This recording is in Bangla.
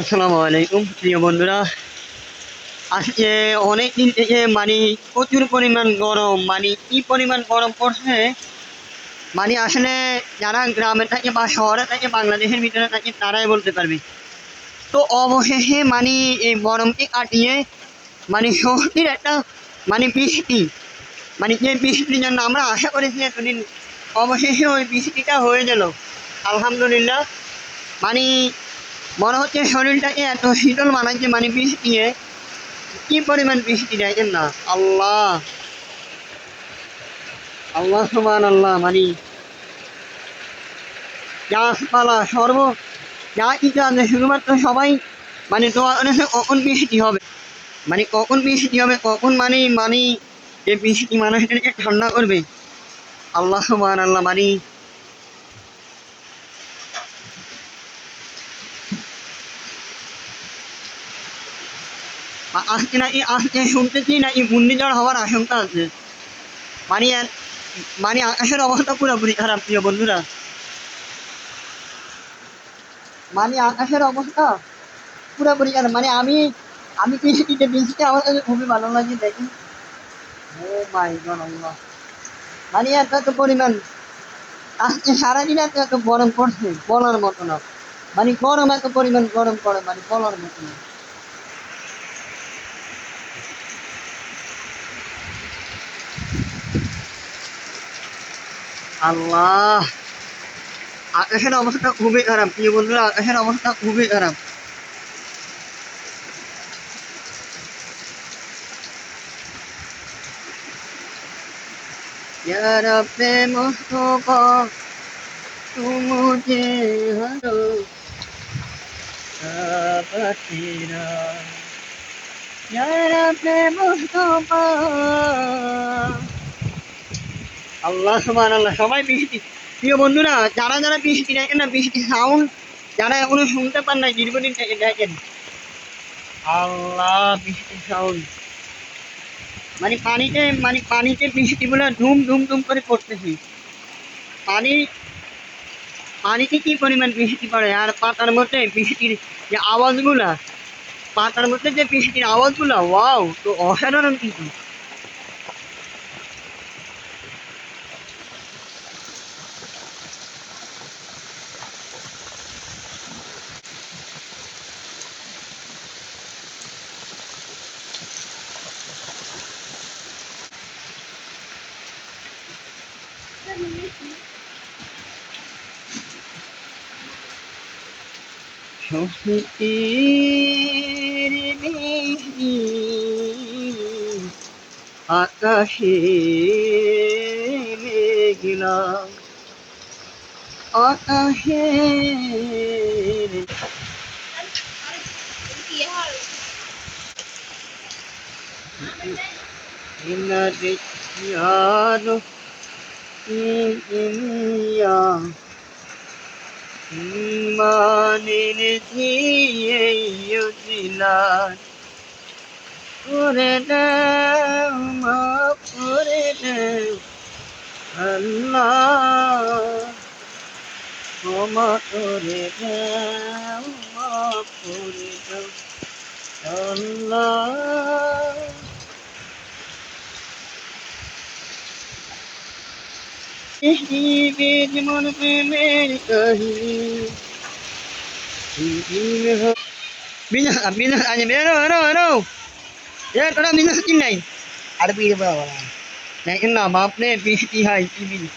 আসসালামু আলাইকুম, প্রিয় বন্ধুরা। আজকে অনেক দিন থেকে মানে প্রচুর পরিমাণ গরম মানে কি পরিমাণ গরম পড়ছে? মানে আসলে যারা গ্রামে থাকে বা শহরে থাকে, বাংলাদেশের ভিতরে থাকে, তারাই বলতে পারবে। তো অবশেষে মানে এই গরমকে কাটিয়ে মানে স্বস্তির একটা মানে বৃষ্টি মানে যে বৃষ্টির জন্য আমরা আশা করেছি এতদিন, অবশেষে ওই বৃষ্টিটা হয়ে গেল। আলহামদুলিল্লাহ মানে মনে হচ্ছে শরীরটাকে এত শীতল মানাচ্ছে মানে বৃষ্টি কি পরিমাণ বৃষ্টি দেখেন না? আল্লাহ। আল্লাহ সমান আল্লাহ মানে গাছপালা সর্ব, যা কিছু আছে, শুধুমাত্র সবাই মানে তোমার অনুসারে কখন বৃষ্টি হবে। মানে কখন বৃষ্টি হবে, কখন মানে মানে যে বৃষ্টি মানুষটাকে ঠান্ডা করবে। আল্লাহ সমান আল্লাহ মানে আ- আজকে নাকি আজকে শুনতেছি নাকি ঘূর্ণিঝড় হওয়ার আশঙ্কা আছে মানে মানে আকাশের অবস্থা পুরোপুরি খারাপ প্রিয় বন্ধুরা। মানে আকাশের অবস্থা পুরোপুরি খারাপ। মানে আমি আমি বৃষ্টিতে বৃষ্টিতে আমার কাছে খুবই ভালো লাগে দেখি। ও মাই গড মানে এত এত পরিমাণ আজকে সারাদিন এত এত গরম পড়ছে, বলার মতো না। মানে গরম এত পরিমাণ গরম পড়ে মানে বলার মতো না। আল্লাহ আকাশের অবস্থা খুবই খারাপ প্রিয় বন্ধুরা আকাশের অবস্থা খুবই খারাপ या रब मुस्तफा तू मुझे हरो सब तेरा या रब मुस्तफा আল্লাহ আল্লাহ সবাই বৃষ্টি প্রিয় বন্ধুরা, যারা যারা বৃষ্টি দেখেন না বৃষ্টি সাউন্ড যারা এখনও শুনতে পান না দীর্ঘদিন থেকে দেখেন। আল্লাহ বৃষ্টি সাউন্ড মানে পানিতে মানে পানিতে বৃষ্টিগুলো ধুম ধুম ধুম করে পড়তেছে। পানি, পানিতে কি পরিমাণ বৃষ্টি পড়ে? আর পাতার মধ্যে বৃষ্টির যে আওয়াজগুলা, পাতার মধ্যে যে বৃষ্টির আওয়াজগুলা ওয়াও তো অসাধারণ কিন্তু। শহীদের মেঘি আকাশে মেঘলা। আকাশে ইনাদিয়ানো ইনিয়া ইমানের দিয়ে দিলার করে দাও মাফ করে দাও আল্লাহ। ক্ষমা করে দাও মাফ করে দাও আল্লাহ। মন প্রেমের ah, minyak aja, minyak, no, no, no. Ya, kalau minyak skin lain. Ada pilih berapa? Nah, ini nama apa nih? Bisi hai, ini.